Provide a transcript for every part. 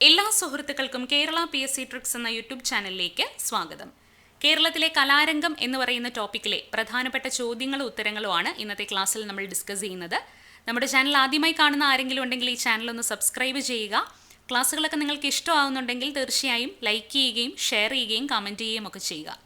എല്ലാ സുഹൃത്തുക്കൾക്കും Kerala P S C tricks എന്ന യൂട്യൂബ് ചാനലിലേക്ക് സ്വാഗതം. കേരളത്തിലെ കലാരംഗം എന്ന് പറയുന്ന ടോപ്പിക്കിലെ പ്രധാനപ്പെട്ട ചോദ്യങ്ങളും ഉത്തരങ്ങളുമാണ് ഇന്നത്തെ ക്ലാസ്സിൽ നമ്മൾ ഡിസ്കസ് ചെയ്യുന്നത്. നമ്മുടെ ചാനൽ ആദ്യമായി കാണുന്ന ആരെങ്കിലും ഉണ്ടെങ്കിൽ ഈ ചാനൽ ഒന്ന് സബ്സ്ക്രൈബ് ചെയ്യുക. ക്ലാസ്സുകളൊക്കെ നിങ്ങൾക്ക് ഇഷ്ടമാവുന്നുണ്ടെങ്കിൽ തീർച്ചയായും ലൈക്ക് ചെയ്യുകയും ഷെയർ ചെയ്യുകയും കമന്റ് ചെയ്യുകയും ഒക്കെ ചെയ്യുക.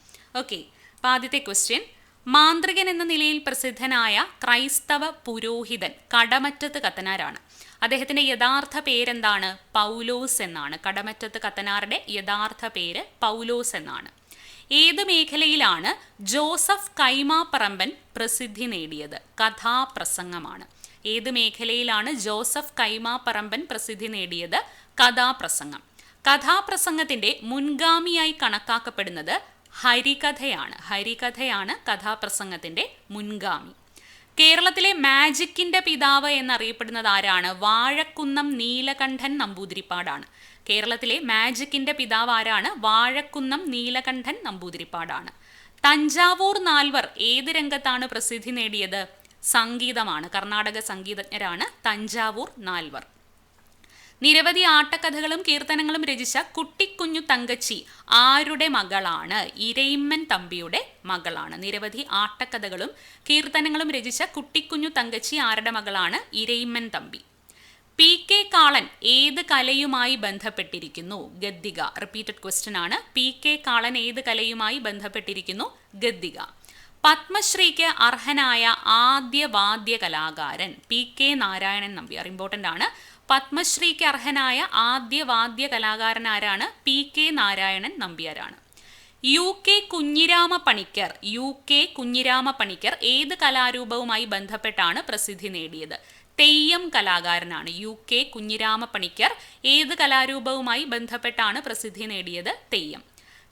ഓക്കെ അപ്പോൾ ആദ്യത്തെ ക്വസ്റ്റ്യൻ മാന്ത്രികൻ എന്ന നിലയിൽ പ്രസിദ്ധനായ ക്രൈസ്തവ പുരോഹിതൻ കടമറ്റത്ത് കത്തനാരാണ്. അദ്ദേഹത്തിന്റെ യഥാർത്ഥ പേരെന്താണ്? പൗലോസ് എന്നാണ്. കടമറ്റത്ത് കത്തനാറുടെ യഥാർത്ഥ പേര് പൗലോസ് എന്നാണ്. ഏത് മേഖലയിലാണ് ജോസഫ് കൈമാപ്പറമ്പൻ പ്രസിദ്ധി നേടിയത്? കഥാപ്രസംഗമാണ്. ഏത് മേഖലയിലാണ് ജോസഫ് കൈമാപ്പറമ്പൻ പ്രസിദ്ധി നേടിയത്? കഥാപ്രസംഗം. കഥാപ്രസംഗത്തിന്റെ മുൻഗാമിയായി കണക്കാക്കപ്പെടുന്നത് ഹരികഥയാണ്. ഹരികഥയാണ് കഥാപ്രസംഗത്തിന്റെ മുൻഗാമി. കേരളത്തിലെ മാജിക്കിന്റെ പിതാവ് എന്നറിയപ്പെടുന്നത് ആരാണ്? വാഴക്കുന്നം നീലകണ്ഠൻ നമ്പൂതിരിപ്പാടാണ്. കേരളത്തിലെ മാജിക്കിന്റെ പിതാവ് ആരാണ്? വാഴക്കുന്നം നീലകണ്ഠൻ നമ്പൂതിരിപ്പാടാണ്. തഞ്ചാവൂർ നാൽവർ ഏത് രംഗത്താണ് പ്രസിദ്ധി നേടിയത്? സംഗീതമാണ്. കർണാടക സംഗീതജ്ഞരാണ് തഞ്ചാവൂർ നാൽവർ. നിരവധി ആട്ടക്കഥകളും കീർത്തനങ്ങളും രചിച്ച കുട്ടിക്കുഞ്ഞു തങ്കച്ചി ആരുടെ മകളാണ്? ഇരയിമ്മൻ തമ്പിയുടെ മകളാണ്. നിരവധി ആട്ടക്കഥകളും കീർത്തനങ്ങളും രചിച്ച കുട്ടിക്കുഞ്ഞു തങ്കച്ചി ആരുടെ മകളാണ്? ഇരയിമ്മൻ തമ്പി. പി കെ കാളൻ ഏത് കലയുമായി ബന്ധപ്പെട്ടിരിക്കുന്നു? ഗദ്ദിക. റിപ്പീറ്റഡ് ക്വസ്റ്റ്യൻ ആണ്. പി കെ കാളൻ ഏത് കലയുമായി ബന്ധപ്പെട്ടിരിക്കുന്നു? ഗദ്ദിക. പത്മശ്രീക്ക് അർഹനായ ആദ്യ വാദ്യ കലാകാരൻ P K Narayanan Nambiar important ആണ്. പത്മശ്രീക്ക് അർഹനായ ആദ്യ വാദ്യ കലാകാരൻ ആരാണ്? P K Narayanan നമ്പ്യാരാണ്. U K Kunhirama Panicker U K Kunhirama Panicker ഏത് കലാരൂപവുമായി ബന്ധപ്പെട്ടാണ് പ്രസിദ്ധി നേടിയത്? തെയ്യം കലാകാരനാണ് യു കെ കുഞ്ഞിരാമ പണിക്കർ. ഏത് കലാരൂപവുമായി ബന്ധപ്പെട്ടാണ് പ്രസിദ്ധി നേടിയത്? തെയ്യം.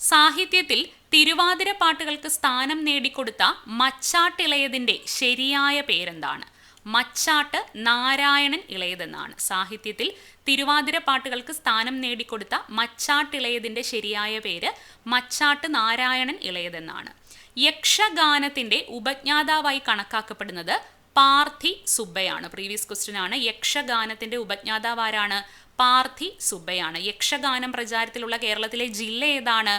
സാഹിത്യത്തിൽ തിരുവാതിര പാട്ടുകൾക്ക് സ്ഥാനം നേടിക്കൊടുത്ത മച്ചാട്ടിളയതിന്റെ ശരിയായ പേരെന്താണ്? മച്ചാട്ട് നാരായണൻ ഇളയതെന്നാണ്. സാഹിത്യത്തിൽ തിരുവാതിര പാട്ടുകൾക്ക് സ്ഥാനം നേടിക്കൊടുത്ത മച്ചാട്ടിളയതിന്റെ ശരിയായ പേര് മച്ചാട്ട് നാരായണൻ ഇളയതെന്നാണ്. യക്ഷഗാനത്തിന്റെ ഉപജ്ഞാതാവായി കണക്കാക്കപ്പെടുന്നത് പാർത്ഥി സുബ്ബയാണ്. പ്രീവിയസ് ക്വസ്റ്റ്യൻ ആണ് യക്ഷഗാനത്തിന്റെ ഉപജ്ഞാതാവ് ആരാണ്? പാർത്ഥി സുബ്ബയാണ്. യക്ഷഗാനം പ്രചാരത്തിലുള്ള കേരളത്തിലെ ജില്ല ഏതാണ്?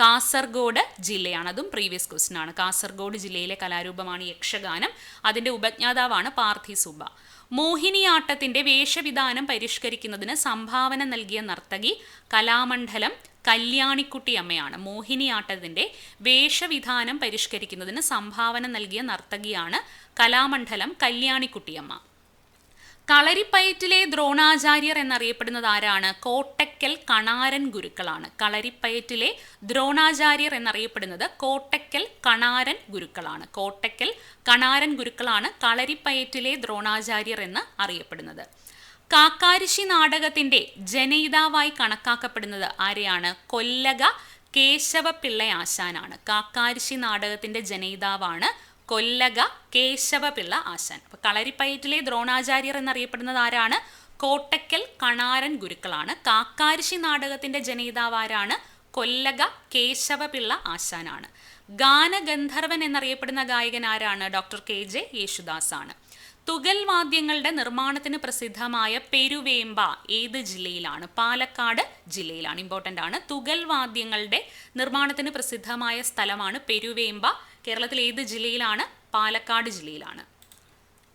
കാസർഗോഡ് ജില്ലയാണ്. അതും പ്രീവിയസ് ക്വസ്റ്റ്യൻ ആണ്. കാസർഗോഡ് ജില്ലയിലെ കലാരൂപമാണ് യക്ഷഗാനം. അതിന്റെ ഉപജ്ഞാതാവാണ് പാർത്ഥി സുബ്ബ. മോഹിനിയാട്ടത്തിന്റെ വേഷവിധാനം പരിഷ്കരിക്കുന്നതിന് സംഭാവന നൽകിയ നർത്തകി കലാമണ്ഡലം കല്യാണിക്കുട്ടി അമ്മയാണ്. മോഹിനിയാട്ടത്തിന്റെ വേഷവിധാനം പരിഷ്കരിക്കുന്നതിന് സംഭാവന നൽകിയ നർത്തകിയാണ് കലാമണ്ഡലം കല്യാണിക്കുട്ടിയമ്മ കളരിപ്പയറ്റിലെ ദ്രോണാചാര്യർ എന്നറിയപ്പെടുന്നത് ആരാണ്? കോട്ടക്കൽ കണാരൻ ഗുരുക്കളാണ്. കളരിപ്പയറ്റിലെ ദ്രോണാചാര്യർ എന്നറിയപ്പെടുന്നത് കോട്ടക്കൽ കണാരൻ ഗുരുക്കളാണ്. കോട്ടക്കൽ കണാരൻ ഗുരുക്കളാണ് കളരിപ്പയറ്റിലെ ദ്രോണാചാര്യർ എന്ന് അറിയപ്പെടുന്നത്. കാക്കാരിശി നാടകത്തിന്റെ ജനയിതാവായി കണക്കാക്കപ്പെടുന്നത് ആരെയാണ്? കൊല്ലക കേശവപിള്ള ആശാനാണ് കാക്കാരിശി നാടകത്തിന്റെ ജനയിതാവാണ് കൊല്ലക കേശവപിള്ള ആശാൻ. അപ്പൊ കളരിപ്പയറ്റിലെ ദ്രോണാചാര്യർ എന്നറിയപ്പെടുന്നത് ആരാണ്? കോട്ടക്കൽ കണാരൻ ഗുരുക്കളാണ്. കാക്കാരിശി നാടകത്തിന്റെ ജനയിതാവ് ആരാണ്? കൊല്ലക കേശവപിള്ള ആശാനാണ്. ഗാനഗന്ധർവൻ എന്നറിയപ്പെടുന്ന ഗായകൻ ആരാണ്? ഡോക്ടർ കെ ജെ യേശുദാസ് ആണ് തുകൽ വാദ്യങ്ങളുടെ നിർമ്മാണത്തിന് പ്രസിദ്ധമായ പെരുവേമ്പ ഏത് ജില്ലയിലാണ്? പാലക്കാട് ജില്ലയിലാണ്. ഇമ്പോർട്ടന്റ് ആണ്. തുകൽ വാദ്യങ്ങളുടെ നിർമ്മാണത്തിന് പ്രസിദ്ധമായ സ്ഥലമാണ് പെരുവേമ്പ. കേരളത്തിലെ ഏത് ജില്ലയിലാണ്? പാലക്കാട് ജില്ലയിലാണ്.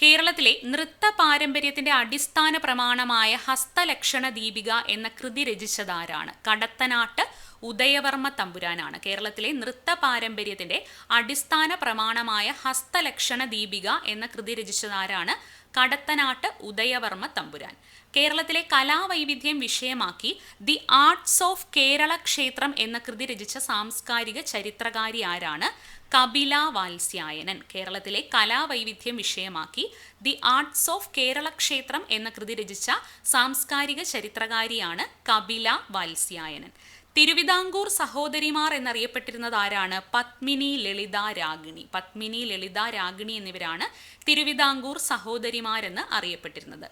കേരളത്തിലെ നൃത്ത പാരമ്പര്യത്തിന്റെ അടിസ്ഥാന പ്രമാണമായ ഹസ്തലക്ഷണ ദീപിക എന്ന കൃതി രചിച്ചതാരാണ്? കടത്തനാട്ട് ഉദയവർമ്മ തമ്പുരാനാണ്. കേരളത്തിലെ നൃത്ത പാരമ്പര്യത്തിന്റെ അടിസ്ഥാന പ്രമാണമായ ഹസ്തലക്ഷണ ദീപിക എന്ന കൃതി രചിച്ചതാരാണ്? കടത്തനാട്ട് ഉദയവർമ്മ തമ്പുരാൻ. കേരളത്തിലെ കലാവൈവിധ്യം വിഷയമാക്കി ദി ആർട്സ് ഓഫ് കേരള ക്ഷേത്രം എന്ന കൃതി രചിച്ച സാംസ്കാരിക ചരിത്രകാരി ആരാണ്? കപില വാത്സ്യായനൻ കേരളത്തിലെ കലാവൈവിധ്യം വിഷയമാക്കി ദി ആർട്സ് ഓഫ് കേരള ക്ഷേത്രം എന്ന കൃതി രചിച്ച സാംസ്കാരിക ചരിത്രകാരിയാണ് കപില വാത്സ്യായനൻ. തിരുവിതാംകൂർ സഹോദരിമാർ എന്നറിയപ്പെട്ടിരുന്നത് ആരാണ്? പത്മിനി ലളിത രാഗിണി. പത്മിനി ലളിത രാഗിണി എന്നിവരാണ് തിരുവിതാംകൂർ സഹോദരിമാരെന്ന് അറിയപ്പെട്ടിരുന്നത്.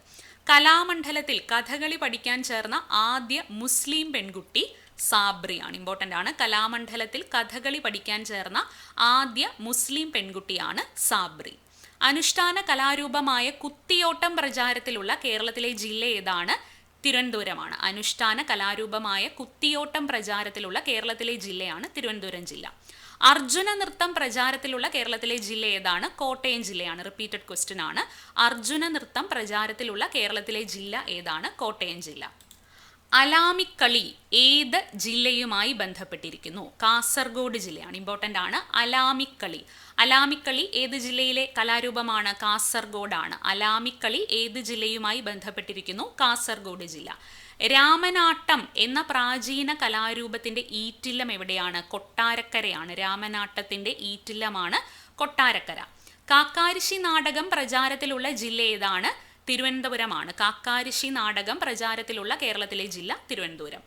കലാമണ്ഡലത്തിൽ കഥകളി പഠിക്കാൻ ചേർന്ന ആദ്യ മുസ്ലിം പെൺകുട്ടി സാബ്രിയാണ് ഇമ്പോർട്ടന്റ് ആണ്. കലാമണ്ഡലത്തിൽ കഥകളി പഠിക്കാൻ ചേർന്ന ആദ്യ മുസ്ലിം പെൺകുട്ടിയാണ് സാബ്രി. അനുഷ്ഠാന കലാരൂപമായ കുത്തിയോട്ടം പ്രചാരത്തിലുള്ള കേരളത്തിലെ ജില്ല ഏതാണ്? തിരുവനന്തപുരമാണ്. അനുഷ്ഠാന കലാരൂപമായ കുത്തിയോട്ടം പ്രചാരത്തിലുള്ള കേരളത്തിലെ ജില്ലയാണ് തിരുവനന്തപുരം ജില്ല. അർജുന നൃത്തം പ്രചാരത്തിലുള്ള കേരളത്തിലെ ജില്ല ഏതാണ്? കോട്ടയം ജില്ലയാണ്. റിപ്പീറ്റഡ് ക്വസ്റ്റ്യൻ ആണ്. അർജുന നൃത്തം പ്രചാരത്തിലുള്ള കേരളത്തിലെ ജില്ല ഏതാണ്? കോട്ടയം ജില്ല. അലാമിക്കളി ഏത് ജില്ലയുമായി ബന്ധപ്പെട്ടിരിക്കുന്നു? കാസർഗോഡ് ജില്ലയാണ് ഇമ്പോർട്ടന്റ് ആണ്. അലാമിക്കളി അലാമിക്കളി ഏത് ജില്ലയിലെ കലാരൂപമാണ്? കാസർഗോഡാണ്. അലാമിക്കളി ഏത് ജില്ലയുമായി ബന്ധപ്പെട്ടിരിക്കുന്നു? കാസർഗോഡ് ജില്ല. രാമനാട്ടം എന്ന പ്രാചീന കലാരൂപത്തിന്റെ ഈറ്റില്ലം എവിടെയാണ്? കൊട്ടാരക്കരയാണ്. രാമനാട്ടത്തിന്റെ ഈറ്റില്ലമാണ് കൊട്ടാരക്കര. കാക്കാരിശി നാടകം പ്രചാരത്തിലുള്ള ജില്ല ഏതാണ്? തിരുവനന്തപുരമാണ്. കാക്കാരിശി നാടകം പ്രചാരത്തിലുള്ള കേരളത്തിലെ ജില്ല തിരുവനന്തപുരം.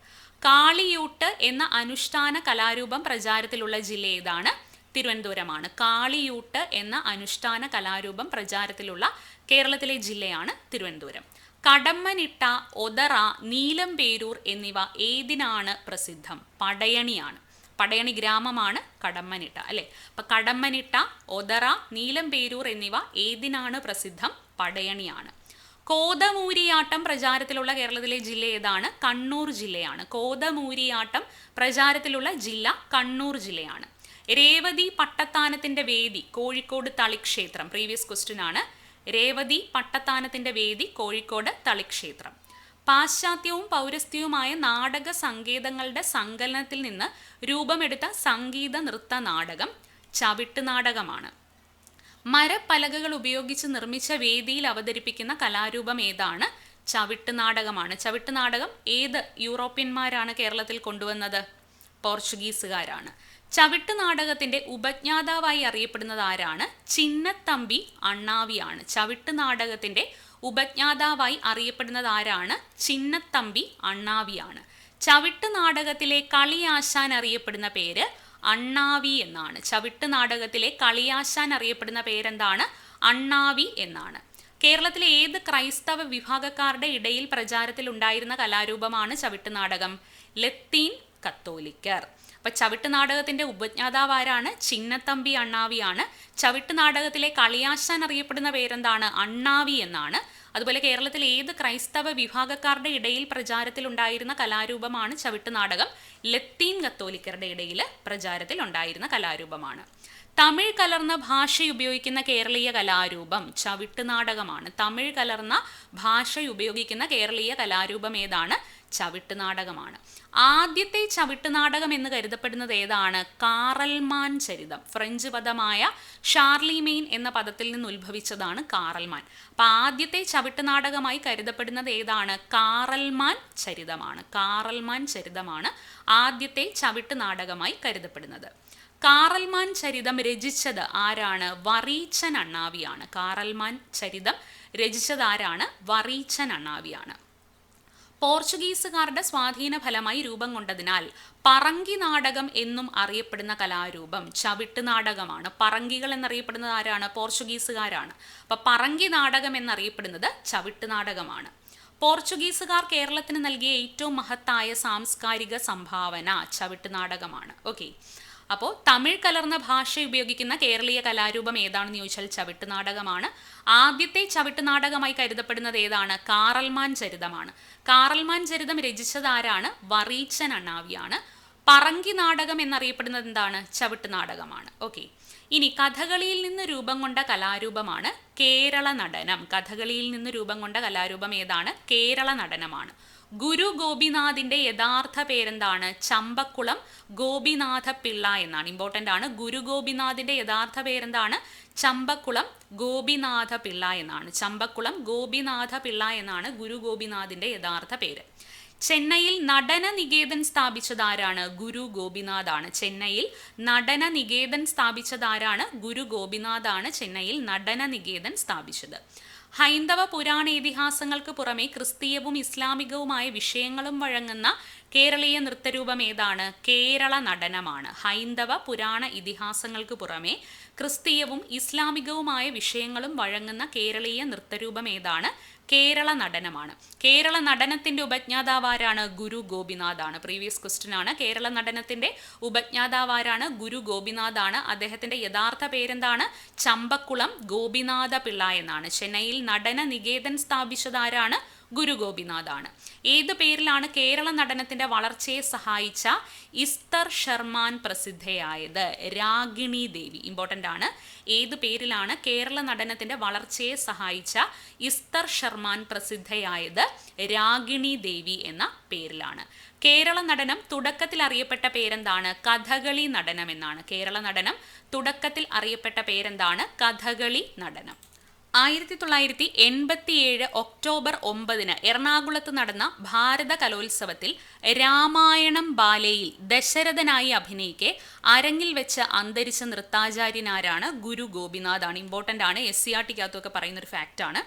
കാളിയൂട്ട് എന്ന അനുഷ്ഠാന കലാരൂപം പ്രചാരത്തിലുള്ള ജില്ല ഏതാണ്? തിരുവനന്തപുരമാണ്. കാളിയൂട്ട് എന്ന അനുഷ്ഠാന കലാരൂപം പ്രചാരത്തിലുള്ള കേരളത്തിലെ ജില്ലയാണ് തിരുവനന്തപുരം. കടമ്മനിട്ട ഒതറ നീലംപേരൂർ എന്നിവ ഏതിനാണ് പ്രസിദ്ധം? പടയണിയാണ്. പടയണി ഗ്രാമമാണ് കടമ്മനിട്ട അല്ലേ? അപ്പൊ കടമ്മനിട്ട ഒതറ നീലംപേരൂർ എന്നിവ ഏതിനാണ് പ്രസിദ്ധം? പടയണിയാണ്. കോതമൂരിയാട്ടം പ്രചാരത്തിലുള്ള കേരളത്തിലെ ജില്ല ഏതാണ്? കണ്ണൂർ ജില്ലയാണ്. കോതമൂരിയാട്ടം പ്രചാരത്തിലുള്ള ജില്ല കണ്ണൂർ ജില്ലയാണ്. രേവതി പട്ടത്താനത്തിന്റെ വേദി കോഴിക്കോട് തളിക്ഷേത്രം. പ്രീവിയസ് ക്വസ്റ്റ്യൻ ആണ്. രേവതി പട്ടത്താനത്തിന്റെ വേദി കോഴിക്കോട് തളിക്ഷേത്രം. പാശ്ചാത്യവും പൗരസ്ത്യവുമായ നാടക സങ്കേതങ്ങളുടെ സങ്കലനത്തിൽ നിന്ന് രൂപമെടുത്ത സംഗീത നൃത്ത നാടകം ചവിട്ട് നാടകമാണ്. മരപ്പലകകൾ ഉപയോഗിച്ച് നിർമ്മിച്ച വേദിയിൽ അവതരിപ്പിക്കുന്ന കലാരൂപം ഏതാണ്? ചവിട്ട് നാടകമാണ്. ചവിട്ട് നാടകം ഏത് യൂറോപ്യന്മാരാണ് കേരളത്തിൽ കൊണ്ടുവന്നത്? പോർച്ചുഗീസുകാരാണ്. ചവിട്ട് നാടകത്തിന്റെ ഉപജ്ഞാതാവായി അറിയപ്പെടുന്നത് ആരാണ്? ചിന്നത്തമ്പി അണ്ണാവിയാണ്. ചവിട്ട് നാടകത്തിന്റെ ഉപജ്ഞാതാവായി അറിയപ്പെടുന്നത് ആരാണ്? ചിന്നത്തമ്പി അണ്ണാവിയാണ്. ചവിട്ട് നാടകത്തിലെ കളിയാശാൻ അറിയപ്പെടുന്ന പേര് അണ്ണാവി എന്നാണ്. ചവിട്ട് നാടകത്തിലെ കളിയാശാൻ അറിയപ്പെടുന്ന പേരെന്താണ്? അണ്ണാവി എന്നാണ്. കേരളത്തിലെ ഏത് ക്രൈസ്തവ വിഭാഗക്കാരുടെ ഇടയിൽ പ്രചാരത്തിൽ ഉണ്ടായിരുന്ന കലാരൂപമാണ് ചവിട്ട് നാടകം? ലത്തീൻ കത്തോലിക്കർ. അപ്പൊ ചവിട്ട് നാടകത്തിന്റെ ഉപജ്ഞാതാവ് ആരാണ്? ചിന്നത്തമ്പി അണ്ണാവിയാണ്. ചവിട്ട് നാടകത്തിലെ കളിയാശാൻ അറിയപ്പെടുന്ന പേരെന്താണ്? അണ്ണാവി എന്നാണ്. അതുപോലെ കേരളത്തിൽ ഏത് ക്രൈസ്തവ വിഭാഗക്കാരുടെ ഇടയിൽ പ്രചാരത്തിലുണ്ടായിരുന്ന കലാരൂപമാണ് ചവിട്ടുനാടകം ലത്തീൻ കത്തോലിക്കരുടെ ഇടയിൽ പ്രചാരത്തിൽ ഉണ്ടായിരുന്ന കലാരൂപമാണ്. തമിഴ് കലർന്ന ഭാഷ ഉപയോഗിക്കുന്ന കേരളീയ കലാരൂപം ചവിട്ട് നാടകമാണ്. തമിഴ് കലർന്ന ഭാഷ ഉപയോഗിക്കുന്ന കേരളീയ കലാരൂപം ഏതാണ്? ചവിട്ട് നാടകമാണ്. ആദ്യത്തെ ചവിട്ട് നാടകം എന്ന് കരുതപ്പെടുന്നത് ഏതാണ്? കാറൽമാൻ ചരിതം. ഫ്രഞ്ച് പദമായ ഷാർലിമെയിൻ എന്ന പദത്തിൽ നിന്ന് ഉത്ഭവിച്ചതാണ് കാറൽമാൻ. അപ്പൊ ആദ്യത്തെ ചവിട്ട് നാടകമായി കരുതപ്പെടുന്നത് ഏതാണ്? കാറൽമാൻ ചരിതമാണ്. കാറൽമാൻ ചരിതമാണ് ആദ്യത്തെ ചവിട്ട് നാടകമായി കരുതപ്പെടുന്നത്. കാറൽമാൻ ചരിതം രചിച്ചത് ആരാണ്? വറീച്ചൻ അണ്ണാവിയാണ്. കാറൽമാൻ ചരിതം രചിച്ചത് ആരാണ്? വറീച്ചൻ അണ്ണാവിയാണ്. പോർച്ചുഗീസുകാരുടെ സ്വാധീന ഫലമായി രൂപം കൊണ്ടതിനാൽ പറങ്കി നാടകം എന്നും അറിയപ്പെടുന്ന കലാരൂപം ചവിട്ട് നാടകമാണ്. പറങ്കികൾ എന്നറിയപ്പെടുന്നത് ആരാണ്? പോർച്ചുഗീസുകാരാണ്. അപ്പൊ പറങ്കി നാടകം എന്നറിയപ്പെടുന്നത് ചവിട്ട് നാടകമാണ്. പോർച്ചുഗീസുകാർ കേരളത്തിന് നൽകിയ ഏറ്റവും മഹത്തായ സാംസ്കാരിക സംഭാവന ചവിട്ട് നാടകമാണ്. ഓക്കെ. അപ്പോൾ തമിഴ് കലർന്ന ഭാഷ ഉപയോഗിക്കുന്ന കേരളീയ കലാരൂപം ഏതാണെന്ന് ചോദിച്ചാൽ ചവിട്ട് നാടകമാണ്. ആദ്യത്തെ ചവിട്ട് നാടകമായി കരുതപ്പെടുന്നത് ഏതാണ്? കാറൽമാൻ ചരിതമാണ്. കാറൽമാൻ ചരിതം രചിച്ചതാരാണ് വറീച്ചൻ അണ്ണാവിയാണ്. പറങ്കി നാടകം എന്നറിയപ്പെടുന്നത് എന്താണ്? ചവിട്ട് നാടകമാണ്. ഓക്കെ. ഇനി കഥകളിയിൽ നിന്ന് രൂപം കൊണ്ട കലാരൂപമാണ് കേരള നടനം. കഥകളിയിൽ നിന്ന് രൂപം കൊണ്ട കലാരൂപം ഏതാണ്? കേരള നടനമാണ്. ഗുരു ഗോപിനാഥിന്റെ യഥാർത്ഥ പേരെന്താണ്? ചമ്പക്കുളം ഗോപിനാഥ പിള്ള എന്നാണ്. ഇമ്പോർട്ടന്റ് ആണ്. ഗുരു ഗോപിനാഥിന്റെ യഥാർത്ഥ പേരെന്താണ്? ചമ്പക്കുളം ഗോപിനാഥ പിള്ള എന്നാണ്. ചമ്പക്കുളം ഗോപിനാഥ പിള്ള എന്നാണ് ഗുരു ഗോപിനാഥിന്റെ യഥാർത്ഥ പേര്. ചെന്നൈയിൽ നടന നികേതൻ സ്ഥാപിച്ചതാരാണ്? ഗുരു ഗോപിനാഥാണ്. ചെന്നൈയിൽ നടന നികേതൻ സ്ഥാപിച്ചതാരാണ്? ഗുരു ഗോപിനാഥാണ് ചെന്നൈയിൽ നടന നികേതൻ സ്ഥാപിച്ചത്. ഹൈന്ദവ പുരാണ ഇതിഹാസങ്ങൾക്ക് പുറമെ ക്രിസ്തീയവും ഇസ്ലാമികവുമായ വിഷയങ്ങളും വഴങ്ങുന്ന കേരളീയ നൃത്തരൂപം ഏതാണ്? കേരള നടനമാണ്. ഹൈന്ദവ പുരാണ ഇതിഹാസങ്ങൾക്ക് പുറമെ ക്രിസ്തീയവും ഇസ്ലാമികവുമായ വിഷയങ്ങളും വഴങ്ങുന്ന കേരളീയ നൃത്തരൂപം ഏതാണ്? കേരള നടനമാണ്. കേരള നടനത്തിന്റെ ഉപജ്ഞാതാവാരാണ് ഗുരു ഗോപിനാഥാണ്. പ്രീവിയസ് ക്വസ്റ്റ്യൻ ആണ്. കേരള നടനത്തിന്റെ ഉപജ്ഞാതാവാരാണ് ഗുരു ഗോപിനാഥാണ്. അദ്ദേഹത്തിന്റെ യഥാർത്ഥ പേരെന്താണ്? ചമ്പക്കുളം ഗോപിനാഥ പിള്ള എന്നാണ്. ചെന്നൈയിൽ നടന നികേതൻ സ്ഥാപിച്ചത് ആരാണ്? ഗുരു ഗോപിനാഥാണ്. ഏത് പേരിലാണ് കേരള നടനത്തിന്റെ വളർച്ചയെ സഹായിച്ച ഇസ്തർ ഷർമാൻ പ്രസിദ്ധയായത്? രാഗിണി ദേവി. ഇമ്പോർട്ടന്റ് ആണ്. ഏത് പേരിലാണ് കേരള നടനത്തിന്റെ വളർച്ചയെ സഹായിച്ച ഇസ്തർ ഷർമാൻ പ്രസിദ്ധയായത്? രാഗിണി ദേവി എന്ന പേരിലാണ്. കേരള നടനം തുടക്കത്തിൽ അറിയപ്പെട്ട പേരെന്താണ്? കഥകളി നടനം എന്നാണ്. കേരള നടനം തുടക്കത്തിൽ അറിയപ്പെട്ട പേരെന്താണ്? കഥകളി നടനം. ആയിരത്തി തൊള്ളായിരത്തി എൺപത്തിയേഴ് ഒക്ടോബർ ഒമ്പതിന് എറണാകുളത്ത് നടന്ന ഭാരത കലോത്സവത്തിൽ രാമായണം ബാലയിൽ ദശരഥനായി അഭിനയിക്കെ അരങ്ങിൽ വെച്ച് അന്തരിച്ച നൃത്താചാര്യനാരാണ് ഗുരു ഗോപിനാഥാണ്. ഇമ്പോർട്ടന്റ് ആണ്. എസ് സി ആർ ടിക്കകത്തൊക്കെ പറയുന്നൊരു ഫാക്റ്റാണ്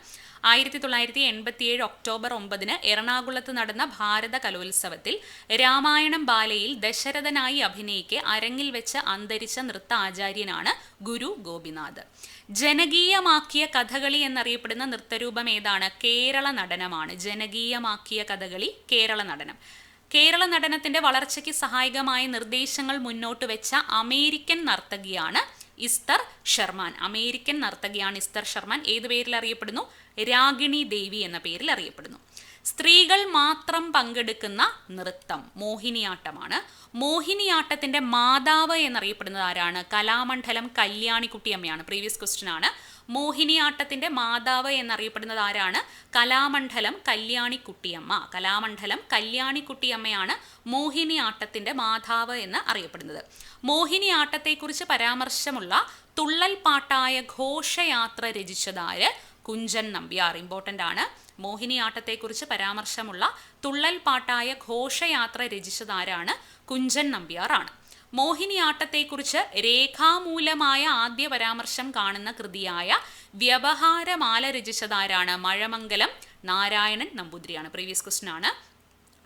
ആയിരത്തി തൊള്ളായിരത്തി എൺപത്തിയേഴ് ഒക്ടോബർ ഒമ്പതിന് എറണാകുളത്ത് നടന്ന ഭാരത കലോത്സവത്തിൽ രാമായണം ബാലയിൽ ദശരഥനായി അഭിനയിക്കെ അരങ്ങിൽ വെച്ച് അന്തരിച്ച നൃത്ത ആചാര്യനാണ് ഗുരു ഗോപിനാഥ്. ജനകീയമാക്കിയ കഥകളി എന്നറിയപ്പെടുന്ന നൃത്തരൂപം ഏതാണ്? കേരള നടനമാണ്. ജനകീയമാക്കിയ കഥകളി കേരള നടനം. കേരള നടനത്തിന്റെ വളർച്ചയ്ക്ക് സഹായകമായ നിർദ്ദേശങ്ങൾ മുന്നോട്ട് വെച്ച അമേരിക്കൻ നർത്തകിയാണ് ഇസ്തർ ഷർമാൻ അമേരിക്കൻ നർത്തകിയാണ് ഇസ്തർ ഷർമാൻ ഏത് പേരിൽ അറിയപ്പെടുന്നു? രാഗിണി ദേവി എന്ന പേരിൽ അറിയപ്പെടുന്നു. സ്ത്രീകൾ മാത്രം പങ്കെടുക്കുന്ന നൃത്തം മോഹിനിയാട്ടമാണ്. മോഹിനിയാട്ടത്തിന്റെ മാതാവ് എന്നറിയപ്പെടുന്നത് ആരാണ്? കലാമണ്ഡലം കല്യാണിക്കുട്ടിയമ്മയാണ് പ്രീവിയസ് ക്വസ്റ്റ്യൻ ആണ്. മോഹിനിയാട്ടത്തിന്റെ മാതാവ് എന്നറിയപ്പെടുന്നത് ആരാണ്? കലാമണ്ഡലം കല്യാണിക്കുട്ടിയമ്മ. കലാമണ്ഡലം കല്യാണിക്കുട്ടിയമ്മയാണ് മോഹിനിയാട്ടത്തിന്റെ മാതാവ് എന്ന് അറിയപ്പെടുന്നത്. മോഹിനിയാട്ടത്തെക്കുറിച്ച് പരാമർശമുള്ള തുള്ളൽ പാട്ടായ ഘോഷയാത്ര രചിച്ചതാര് കുഞ്ചൻ നമ്പ്യാർ ഇമ്പോർട്ടന്റ് ആണ്. മോഹിനിയാട്ടത്തെക്കുറിച്ച് പരാമർശമുള്ള തുള്ളൽ പാട്ടായ ഘോഷയാത്ര രചിച്ചതാരാണ്? കുഞ്ചൻ നമ്പ്യാറാണ് മോഹിനിയാട്ടത്തെക്കുറിച്ച് രേഖാമൂലമായ ആദ്യ പരാമർശം കാണുന്ന കൃതിയായ വ്യവഹാരമാല രചിച്ചതാരാണ് മഴമംഗലം നാരായണൻ നമ്പൂതിരിയാണ്. പ്രീവിയസ് ക്വസ്റ്റ്യൻ ആണ്.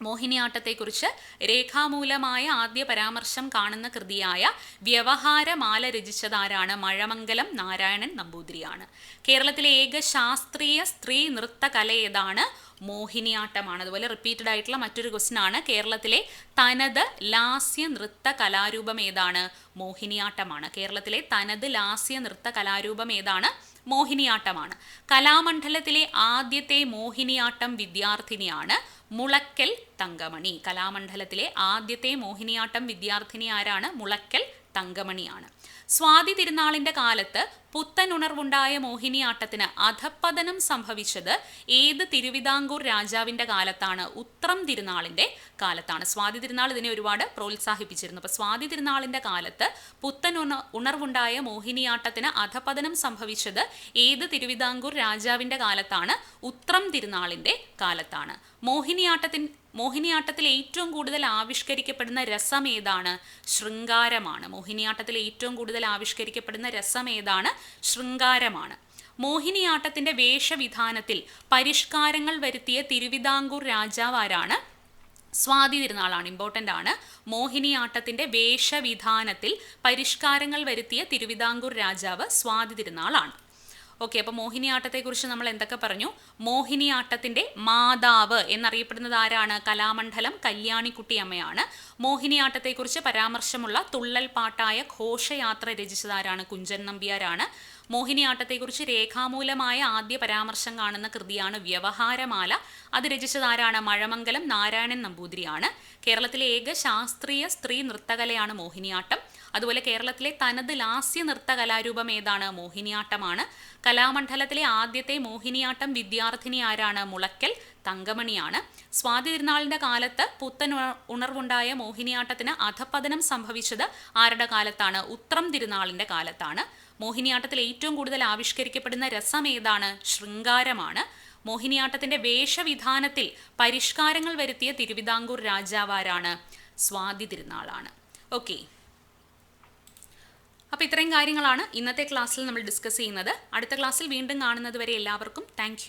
മോഹിനിയാട്ടത്തെക്കുറിച്ച് രേഖാമൂലമായ ആദ്യ പരാമർശം കാണുന്ന കൃതിയായ വ്യവഹാരമാല രചിച്ചതാരാണ് മഴമംഗലം നാരായണൻ നമ്പൂതിരിയാണ്. കേരളത്തിലെ ഏക ശാസ്ത്രീയ സ്ത്രീ നൃത്തകല ഏതാണ്? മോഹിനിയാട്ടമാണ്. അതുപോലെ റിപ്പീറ്റഡ് ആയിട്ടുള്ള മറ്റൊരു ക്വസ്റ്റൻ ആണ്. കേരളത്തിലെ തനത് ലാസ്യ നൃത്ത കലാരൂപം ഏതാണ്? മോഹിനിയാട്ടമാണ്. കേരളത്തിലെ തനത് ലാസ്യ നൃത്ത കലാരൂപം ഏതാണ്? മോഹിനിയാട്ടമാണ്. കലാമണ്ഡലത്തിലെ ആദ്യത്തെ മോഹിനിയാട്ടം വിദ്യാർത്ഥിനിയാണ് മുളക്കൽ തങ്കമണി. കലാമണ്ഡലത്തിലെ ആദ്യത്തെ മോഹിനിയാട്ടം വിദ്യാർത്ഥിനി ആരാണ്? മുളക്കൽ തങ്കമണിയാണ്. സ്വാതി തിരുനാളിന്റെ കാലത്ത് പുത്തൻ ഉണർവുണ്ടായ മോഹിനിയാട്ടത്തിന് അധപ്പതനം സംഭവിച്ചത് ഏത് തിരുവിതാംകൂർ രാജാവിന്റെ കാലത്താണ്. ഉത്രം തിരുനാളിന്റെ കാലത്താണ്. സ്വാതി തിരുനാൾ ഇതിനെ ഒരുപാട് പ്രോത്സാഹിപ്പിച്ചിരുന്നു. അപ്പൊ സ്വാതി തിരുനാളിന്റെ കാലത്ത് പുത്തൻ ഉണ ഉണർവുണ്ടായ മോഹിനിയാട്ടത്തിന് അധപതനം സംഭവിച്ചത് ഏത് തിരുവിതാംകൂർ രാജാവിന്റെ കാലത്താണ്. ഉത്രം തിരുനാളിന്റെ കാലത്താണ്. മോഹിനിയാട്ടത്തിൻ മോഹിനിയാട്ടത്തിൽ ഏറ്റവും കൂടുതൽ ആവിഷ്കരിക്കപ്പെടുന്ന രസം ഏതാണ്? ശൃംഗാരമാണ്. മോഹിനിയാട്ടത്തിൽ ഏറ്റവും കൂടുതൽ ആവിഷ്കരിക്കപ്പെടുന്ന രസം ഏതാണ്? ശൃംഗാരമാണ്. മോഹിനിയാട്ടത്തിന്റെ വേഷവിധാനത്തിൽ പരിഷ്കാരങ്ങൾ വരുത്തിയ തിരുവിതാംകൂർ രാജാവ് ആരാണ്? സ്വാതി തിരുനാളാണ്. ഇമ്പോർട്ടന്റ് ആണ്. മോഹിനിയാട്ടത്തിന്റെ വേഷവിധാനത്തിൽ പരിഷ്കാരങ്ങൾ വരുത്തിയ തിരുവിതാംകൂർ രാജാവ് സ്വാതി തിരുനാളാണ്. ഓക്കെ അപ്പോൾ മോഹിനിയാട്ടത്തെക്കുറിച്ച് നമ്മൾ എന്തൊക്കെ പറഞ്ഞു? മോഹിനിയാട്ടത്തിന്റെ മാതാവ് എന്നറിയപ്പെടുന്നത് ആരാണ്? കലാമണ്ഡലം കല്യാണിക്കുട്ടി അമ്മയാണ്. മോഹിനിയാട്ടത്തെക്കുറിച്ച് പരാമർശമുള്ള തുള്ളൽ പാട്ടായ ഘോഷയാത്ര രചിച്ചതാരാണ് കുഞ്ചൻ നമ്പ്യാരാണ്. മോഹിനിയാട്ടത്തെക്കുറിച്ച് രേഖാമൂലമായ ആദ്യ പരാമർശം കാണുന്ന കൃതിയാണ് വ്യവഹാരമാല. അത് രചിച്ചതാരാണ് മഴമംഗലം നാരായണൻ നമ്പൂതിരിയാണ്. കേരളത്തിലെ ഏക ശാസ്ത്രീയ സ്ത്രീ നൃത്തകലയാണ് മോഹിനിയാട്ടം. അതുപോലെ കേരളത്തിലെ തനത് ലാസ്യ നൃത്ത കലാരൂപം ഏതാണ്? മോഹിനിയാട്ടമാണ്. കലാമണ്ഡലത്തിലെ ആദ്യത്തെ മോഹിനിയാട്ടം വിദ്യാർത്ഥിനി ആരാണ്? മുളയ്ക്കൽ തങ്കമണിയാണ്. സ്വാതി തിരുനാളിന്റെ കാലത്ത് പുത്തൻ ഉണർവുണ്ടായ മോഹിനിയാട്ടത്തിന് അധപ്പതനം സംഭവിച്ചത് ആരുടെ കാലത്താണ്? ഉത്രം തിരുനാളിന്റെ കാലത്താണ്. മോഹിനിയാട്ടത്തിൽ ഏറ്റവും കൂടുതൽ ആവിഷ്കരിക്കപ്പെടുന്ന രസം ഏതാണ്? ശൃംഗാരമാണ്. മോഹിനിയാട്ടത്തിന്റെ വേഷവിധാനത്തിൽ പരിഷ്കാരങ്ങൾ വരുത്തിയ തിരുവിതാംകൂർ രാജാവാരാണ് സ്വാതി തിരുനാളാണ്. ഓക്കെ. അപ്പോൾ ഇത്രയും കാര്യങ്ങളാണ് ഇന്നത്തെ ക്ലാസ്സിൽ നമ്മൾ ഡിസ്കസ് ചെയ്യുന്നത്. അടുത്ത ക്ലാസ്സിൽ വീണ്ടും കാണുന്നത് വരെ എല്ലാവർക്കും താങ്ക്